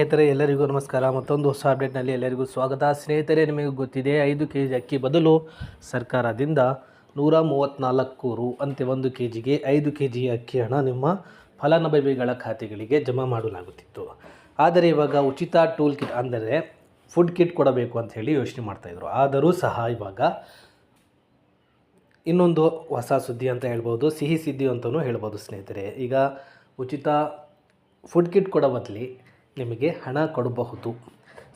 ಸ್ನೇಹಿತರೆ, ಎಲ್ಲರಿಗೂ ನಮಸ್ಕಾರ. ಮತ್ತೊಂದು ಹೊಸ ಅಪ್ಡೇಟ್ನಲ್ಲಿ ಎಲ್ಲರಿಗೂ ಸ್ವಾಗತ. ಸ್ನೇಹಿತರೆ, ನಿಮಗೆ ಗೊತ್ತಿದೆ, ಐದು ಕೆ ಜಿ ಅಕ್ಕಿ ಬದಲು ಸರ್ಕಾರದಿಂದ ನೂರ ಮೂವತ್ತ್ನಾಲ್ಕು ರು ಅಂತೆ ಒಂದು ಕೆ ಜಿಗೆ ಐದು ಕೆ ಜಿ ಅಕ್ಕಿ ಹಣ ನಿಮ್ಮ ಫಲಾನುಭವಿಗಳ ಖಾತೆಗಳಿಗೆ ಜಮಾ ಮಾಡಲಾಗುತ್ತಿತ್ತು. ಆದರೆ ಇವಾಗ ಉಚಿತ ಟೂಲ್ ಕಿಟ್ ಅಂದರೆ ಫುಡ್ ಕಿಟ್ ಕೊಡಬೇಕು ಅಂತ ಹೇಳಿ ಯೋಚನೆ ಮಾಡ್ತಾಯಿದ್ರು ಆದರೂ ಸಹ ಇವಾಗ ಇನ್ನೊಂದು ಹೊಸ ಸುದ್ದಿ ಅಂತ ಹೇಳ್ಬೋದು, ಸಿಹಿ ಸುದ್ದಿ ಅಂತಲೂ ಹೇಳ್ಬೋದು ಸ್ನೇಹಿತರೆ. ಈಗ ಉಚಿತ ಫುಡ್ ಕಿಟ್ ಕೊಡೋ ಬದಲಿ ನಿಮಗೆ ಹಣ ಕೊಡಬಹುದು.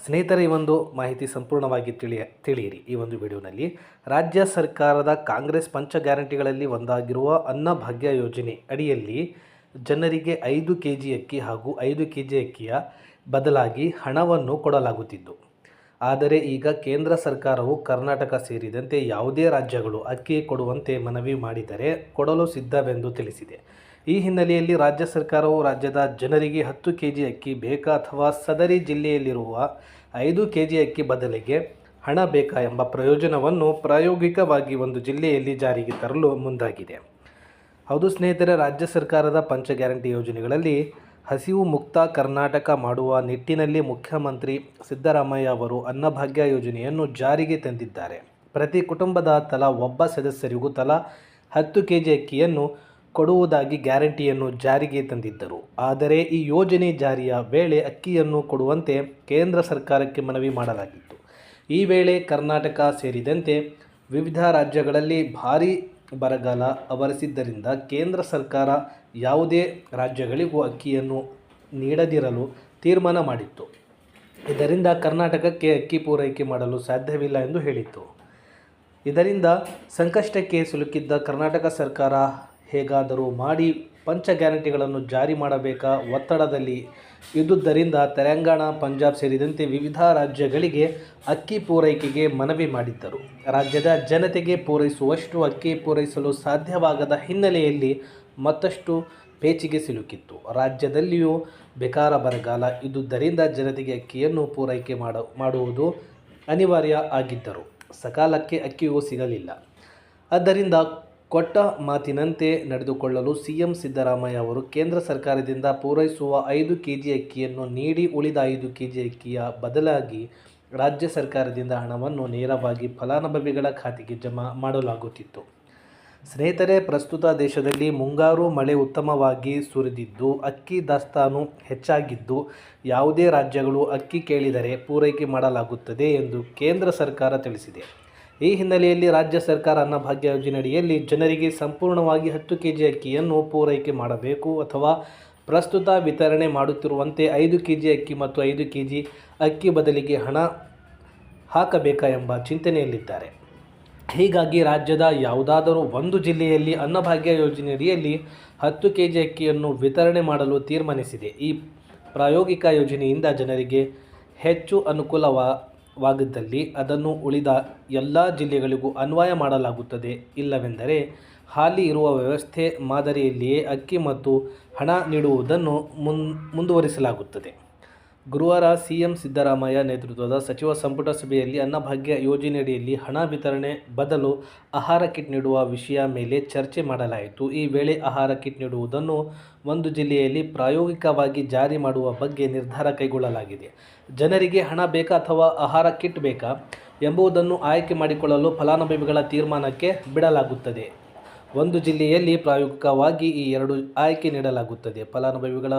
ಸ್ನೇಹಿತರೆ, ಈ ಒಂದು ಮಾಹಿತಿ ಸಂಪೂರ್ಣವಾಗಿ ತಿಳಿಯ, ತಿಳಿಯಿರಿ. ಈ ಒಂದು ವಿಡಿಯೋನಲ್ಲಿ ರಾಜ್ಯ ಸರ್ಕಾರದ ಕಾಂಗ್ರೆಸ್ ಪಂಚ ಗ್ಯಾರಂಟಿಗಳಲ್ಲಿ ಒಂದಾಗಿರುವ ಅನ್ನಭಾಗ್ಯ ಯೋಜನೆ ಅಡಿಯಲ್ಲಿ ಜನರಿಗೆ ಐದು ಕೆ ಜಿ ಅಕ್ಕಿ ಹಾಗೂ ಐದು ಕೆ ಜಿ ಅಕ್ಕಿಯ ಬದಲಾಗಿ ಹಣವನ್ನು ಕೊಡಲಾಗುತ್ತಿದ್ದು. ಆದರೆ ಈಗ ಕೇಂದ್ರ ಸರ್ಕಾರವು ಕರ್ನಾಟಕ ಸೇರಿದಂತೆ ಯಾವುದೇ ರಾಜ್ಯಗಳು ಅಕ್ಕಿ ಕೊಡುವಂತೆ ಮನವಿ ಮಾಡಿದರೆ ಕೊಡಲು ಸಿದ್ಧವೆಂದು ತಿಳಿಸಿದೆ. ಈ ಹಿನ್ನೆಲೆಯಲ್ಲಿ ರಾಜ್ಯ ಸರ್ಕಾರವು ರಾಜ್ಯದ ಜನರಿಗೆ ಹತ್ತು ಕೆ ಜಿ ಅಕ್ಕಿ ಬೇಕಾ ಅಥವಾ ಸದರಿ ಜಿಲ್ಲೆಯಲ್ಲಿರುವ ಐದು ಕೆ ಜಿ ಅಕ್ಕಿ ಬದಲಿಗೆ ಹಣ ಬೇಕಾ ಎಂಬ ಪ್ರಯೋಜನವನ್ನು ಪ್ರಾಯೋಗಿಕವಾಗಿ ಒಂದು ಜಿಲ್ಲೆಯಲ್ಲಿ ಜಾರಿಗೆ ತರಲು ಮುಂದಾಗಿದೆ. ಹೌದು ಸ್ನೇಹಿತರೆ, ರಾಜ್ಯ ಸರ್ಕಾರದ ಪಂಚ ಗ್ಯಾರಂಟಿ ಯೋಜನೆಗಳಲ್ಲಿ ಹಸಿವು ಮುಕ್ತ ಕರ್ನಾಟಕ ಮಾಡುವ ನಿಟ್ಟಿನಲ್ಲಿ ಮುಖ್ಯಮಂತ್ರಿ ಸಿದ್ದರಾಮಯ್ಯ ಅವರು ಅನ್ನಭಾಗ್ಯ ಯೋಜನೆಯನ್ನು ಜಾರಿಗೆ ತಂದಿದ್ದಾರೆ. ಪ್ರತಿ ಕುಟುಂಬದ ತಲಾ ಒಬ್ಬ ಸದಸ್ಯರಿಗೂ ತಲಾ ಹತ್ತು ಕೆ ಜಿ ಅಕ್ಕಿಯನ್ನು ಕೊಡುವುದಾಗಿ ಗ್ಯಾರಂಟಿಯನ್ನು ಜಾರಿಗೆ ತಂದಿದ್ದರು. ಆದರೆ ಈ ಯೋಜನೆ ಜಾರಿಯ ವೇಳೆ ಅಕ್ಕಿಯನ್ನು ಕೊಡುವಂತೆ ಕೇಂದ್ರ ಸರ್ಕಾರಕ್ಕೆ ಮನವಿ ಮಾಡಲಾಗಿತ್ತು. ಈ ವೇಳೆ ಕರ್ನಾಟಕ ಸೇರಿದಂತೆ ವಿವಿಧ ರಾಜ್ಯಗಳಲ್ಲಿ ಭಾರೀ ಬರಗಾಲ ಆವರಿಸಿದ್ದರಿಂದ ಕೇಂದ್ರ ಸರ್ಕಾರ ಯಾವುದೇ ರಾಜ್ಯಗಳಿಗೂ ಅಕ್ಕಿಯನ್ನು ನೀಡದಿರಲು ತೀರ್ಮಾನ ಮಾಡಿತ್ತು. ಇದರಿಂದ ಕರ್ನಾಟಕಕ್ಕೆ ಅಕ್ಕಿ ಪೂರೈಕೆ ಮಾಡಲು ಸಾಧ್ಯವಿಲ್ಲ ಎಂದು ಹೇಳಿತ್ತು. ಇದರಿಂದ ಸಂಕಷ್ಟಕ್ಕೆ ಸಿಲುಕಿದ್ದ ಕರ್ನಾಟಕ ಸರ್ಕಾರ ಹೇಗಾದರೂ ಮಾಡಿ ಪಂಚ ಗ್ಯಾರಂಟಿಗಳನ್ನು ಜಾರಿ ಮಾಡಬೇಕಾ ಒತ್ತಡದಲ್ಲಿ? ಇದ್ದುದರಿಂದ ತೆಲಂಗಾಣ, ಪಂಜಾಬ್ ಸೇರಿದಂತೆ ವಿವಿಧ ರಾಜ್ಯಗಳಿಗೆ ಅಕ್ಕಿ ಪೂರೈಕೆಗೆ ಮನವಿ ಮಾಡಿದ್ದರು. ರಾಜ್ಯದ ಜನತೆಗೆ ಪೂರೈಸುವಷ್ಟು ಅಕ್ಕಿ ಪೂರೈಸಲು ಸಾಧ್ಯವಾಗದ ಹಿನ್ನೆಲೆಯಲ್ಲಿ ಮತ್ತಷ್ಟು ಪೇಚಿಗೆ ಸಿಲುಕಿತ್ತು. ರಾಜ್ಯದಲ್ಲಿಯೂ ಬೇಕಾರ ಬರಗಾಲ ಇದ್ದುದರಿಂದ ಜನತೆಗೆ ಅಕ್ಕಿಯನ್ನು ಪೂರೈಕೆ ಮಾಡ, ಮಾಡುವುದು ಅನಿವಾರ್ಯ ಆಗಿದ್ದರು. ಸಕಾಲಕ್ಕೆ ಅಕ್ಕಿಯೂ ಸಿಗಲಿಲ್ಲ. ಆದ್ದರಿಂದ ಕೊಟ್ಟ ಮಾತಿನಂತೆ ನಡೆದುಕೊಳ್ಳಲು ಸಿಎಂ ಸಿದ್ದರಾಮಯ್ಯ ಅವರು ಕೇಂದ್ರ ಸರ್ಕಾರದಿಂದ ಪೂರೈಸುವ ಐದು ಕೆ ಜಿ ಅಕ್ಕಿಯನ್ನು ನೀಡಿ ಉಳಿದ ಐದು ಕೆ ಜಿ ಅಕ್ಕಿಯ ಬದಲಾಗಿ ರಾಜ್ಯ ಸರ್ಕಾರದಿಂದ ಹಣವನ್ನು ನೇರವಾಗಿ ಫಲಾನುಭವಿಗಳ ಖಾತೆಗೆ ಜಮಾ ಮಾಡಲಾಗುತ್ತಿತ್ತು. ಸ್ನೇಹಿತರೆ, ಪ್ರಸ್ತುತ ದೇಶದಲ್ಲಿ ಮುಂಗಾರು ಮಳೆ ಉತ್ತಮವಾಗಿ ಸುರಿದಿದ್ದು, ಅಕ್ಕಿ ದಾಸ್ತಾನು ಹೆಚ್ಚಾಗಿದ್ದು, ಯಾವುದೇ ರಾಜ್ಯಗಳು ಅಕ್ಕಿ ಕೇಳಿದರೆ ಪೂರೈಕೆ ಮಾಡಲಾಗುತ್ತದೆ ಎಂದು ಕೇಂದ್ರ ಸರ್ಕಾರ ತಿಳಿಸಿದೆ. ಈ ಹಿನ್ನೆಲೆಯಲ್ಲಿ ರಾಜ್ಯ ಸರ್ಕಾರ ಅನ್ನಭಾಗ್ಯ ಯೋಜನೆಯಡಿಯಲ್ಲಿ ಜನರಿಗೆ ಸಂಪೂರ್ಣವಾಗಿ ಹತ್ತು ಕೆ ಜಿ ಅಕ್ಕಿಯನ್ನು ಪೂರೈಕೆ ಮಾಡಬೇಕು ಅಥವಾ ಪ್ರಸ್ತುತ ವಿತರಣೆ ಮಾಡುತ್ತಿರುವಂತೆ ಐದು ಕೆ ಜಿ ಅಕ್ಕಿ ಮತ್ತು ಐದು ಕೆ ಜಿ ಅಕ್ಕಿ ಬದಲಿಗೆ ಹಣ ಹಾಕಬೇಕಾ ಎಂಬ ಚಿಂತನೆಯಲ್ಲಿದ್ದಾರೆ. ಹೀಗಾಗಿ ರಾಜ್ಯದ ಯಾವುದಾದರೂ ಒಂದು ಜಿಲ್ಲೆಯಲ್ಲಿ ಅನ್ನಭಾಗ್ಯ ಯೋಜನೆಯಡಿಯಲ್ಲಿ ಹತ್ತು ಕೆ ಜಿ ಅಕ್ಕಿಯನ್ನು ವಿತರಣೆ ಮಾಡಲು ತೀರ್ಮಾನಿಸಿದೆ. ಈ ಪ್ರಾಯೋಗಿಕ ಯೋಜನೆಯಿಂದ ಜನರಿಗೆ ಹೆಚ್ಚು ಅನುಕೂಲವಾಗಿದ್ದಲ್ಲಿ ಅದನ್ನು ಉಳಿದ ಎಲ್ಲ ಜಿಲ್ಲೆಗಳಿಗೂ ಅನ್ವಯ ಮಾಡಲಾಗುತ್ತದೆ. ಇಲ್ಲವೆಂದರೆ ಹಾಲಿ ಇರುವ ವ್ಯವಸ್ಥೆ ಮಾದರಿಯಲ್ಲಿಯೇ ಅಕ್ಕಿ ಮತ್ತು ಹಣ ನೀಡುವುದನ್ನು ಮುಂದುವರಿಸಲಾಗುತ್ತದೆ. ಗುರುವಾರ ಸಿಎಂ ಸಿದ್ದರಾಮಯ್ಯ ನೇತೃತ್ವದ ಸಚಿವ ಸಂಪುಟ ಸಭೆಯಲ್ಲಿ ಅನ್ನಭಾಗ್ಯ ಯೋಜನೆಯಡಿಯಲ್ಲಿ ಹಣ ವಿತರಣೆ ಬದಲು ಆಹಾರ ಕಿಟ್ ನೀಡುವ ವಿಷಯ ಮೇಲೆ ಚರ್ಚೆ ಮಾಡಲಾಯಿತು. ಈ ವೇಳೆ ಆಹಾರ ಕಿಟ್ ನೀಡುವುದನ್ನು ಒಂದು ಜಿಲ್ಲೆಯಲ್ಲಿ ಪ್ರಾಯೋಗಿಕವಾಗಿ ಜಾರಿ ಮಾಡುವ ಬಗ್ಗೆ ನಿರ್ಧಾರ ಕೈಗೊಳ್ಳಲಾಗಿದೆ. ಜನರಿಗೆ ಹಣ ಬೇಕಾ ಅಥವಾ ಆಹಾರ ಕಿಟ್ ಬೇಕಾ ಎಂಬುದನ್ನು ಆಯ್ಕೆ ಮಾಡಿಕೊಳ್ಳಲು ಫಲಾನುಭವಿಗಳ ತೀರ್ಮಾನಕ್ಕೆ ಬಿಡಲಾಗುತ್ತದೆ. ಒಂದು ಜಿಲ್ಲೆಯಲ್ಲಿ ಪ್ರಾಯೋಗಿಕವಾಗಿ ಈ ಎರಡು ಆಯ್ಕೆ ನೀಡಲಾಗುತ್ತದೆ. ಫಲಾನುಭವಿಗಳ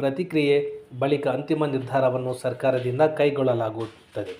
ಪ್ರತಿಕ್ರಿಯೆ ಬಳಿಕ ಅಂತಿಮ ನಿರ್ಧಾರವನ್ನು ಸರ್ಕಾರದಿಂದ ಕೈಗೊಳ್ಳಲಾಗುತ್ತದೆ.